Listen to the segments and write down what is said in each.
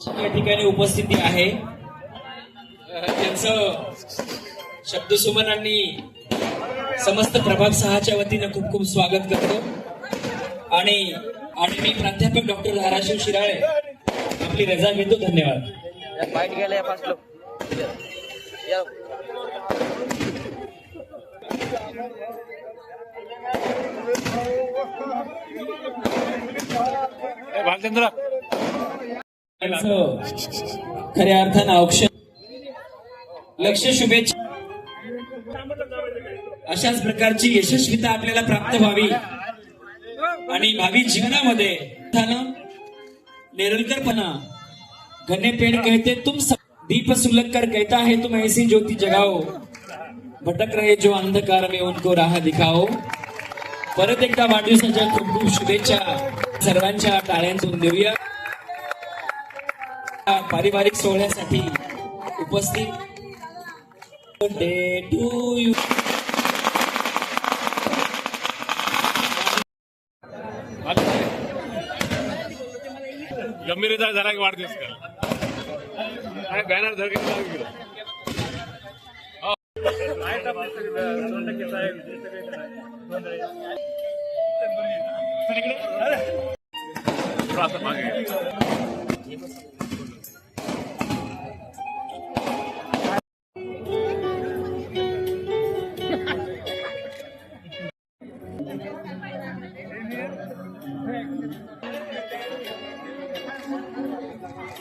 या ठिकाणी उपस्थिती आहे. त्यांचं शब्दसुमनांनी समस्त प्रभाग सहाच्या वतीनं खूप खूप स्वागत करतो. आणि आणि मी प्राध्यापक डॉक्टर धाराशिव शिराळे आपली रजा घेतो. धन्यवाद. भालचंद्र खऱ्या अर्थानं औक्षण लक्ष शुभेच्छा. अशाच प्रकारची यशस्वीता आपल्याला प्राप्त व्हावी. आणि भावी जीवनामध्ये निरंतरपणा. घने पेड़ कहते तुम सब दीप सुलग कर कहता है तुम ऐसी ज्योति जगाओ. भटक रहे जो अंधकार में उनको राह दिखाओ. परत एकदा वाढदिवसाच्या खूप खूप शुभेच्छा. सर्वांच्या टाळ्यांतून देऊया. पारिवारिक सोहळ्यासाठी उपस्थित डे टू यू गंभीरता झाला की वाढदिवस का बॅनर धर के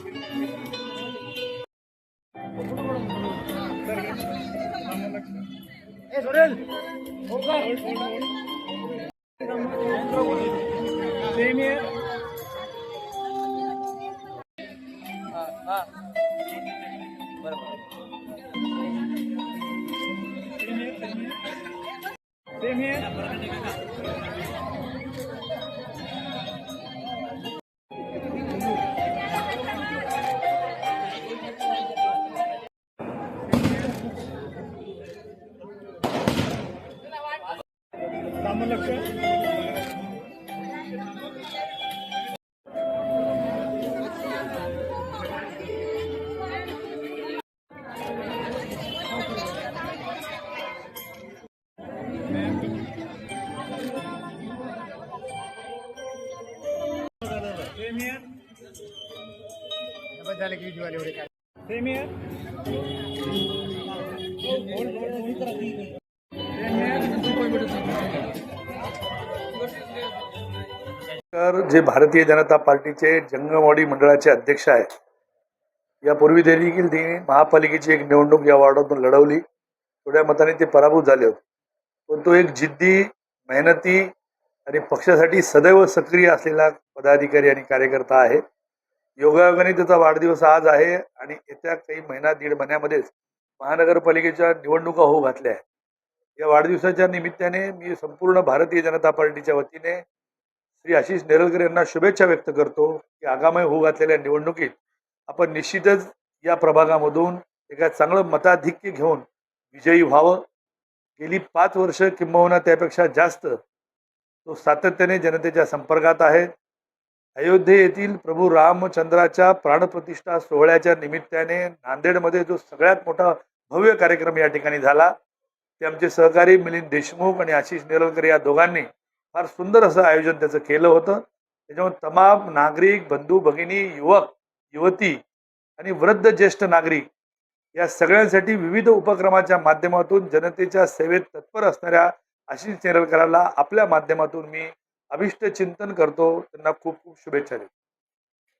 लावून गेलो. थोडं असं मागे. हा हा बरोबर तर जे भारतीय जनता पार्टीचे जंगमवाडी मंडळाचे अध्यक्ष आहेत यापूर्वी देखील ते महापालिकेची एक निवडणूक या वॉर्डातून लढवली. थोड्या मताने ते पराभूत झाले होते. पण तो एक जिद्दी मेहनती आणि पक्षासाठी सदैव सक्रिय असलेला पदाधिकारी आणि कार्यकर्ता आहे. योगायोगाने त्याचा वाढदिवस आज आहे आणि येत्या काही महिना दीड महिन्यामध्येच महानगरपालिकेच्या निवडणुका होऊ घातल्या आहेत. या वाढदिवसाच्या निमित्ताने मी संपूर्ण भारतीय जनता पार्टीच्या वतीने श्री आशिष नेरलकर यांना शुभेच्छा व्यक्त करतो की आगामी होऊ घातलेल्या निवडणुकीत आपण निश्चितच या प्रभागामधून एका चांगलं मताधिक्य घेऊन विजयी व्हावं. गेली पाच वर्ष किंबहुना त्यापेक्षा जास्त तो सातत्याने जनतेच्या संपर्कात आहे. अयोध्ये येथील प्रभू रामचंद्राच्या प्राणप्रतिष्ठा सोहळ्याच्या निमित्ताने नांदेडमध्ये जो सगळ्यात मोठा भव्य कार्यक्रम या ठिकाणी झाला. ते आमचे सहकारी मिलिंद देशमुख आणि आशिष नेरलकर या दोघांनी फार सुंदर असं आयोजन त्याचं केलं होतं. त्याच्यामुळे तमाम नागरिक बंधू भगिनी युवक युवती आणि वृद्ध ज्येष्ठ नागरिक या सगळ्यांसाठी विविध उपक्रमाच्या माध्यमातून जनतेच्या सेवेत तत्पर असणाऱ्या आशिष नेरलकराला आपल्या माध्यमातून मी अभिष्ट चिंतन करतो. त्यांना खूप खूप शुभेच्छा देतो.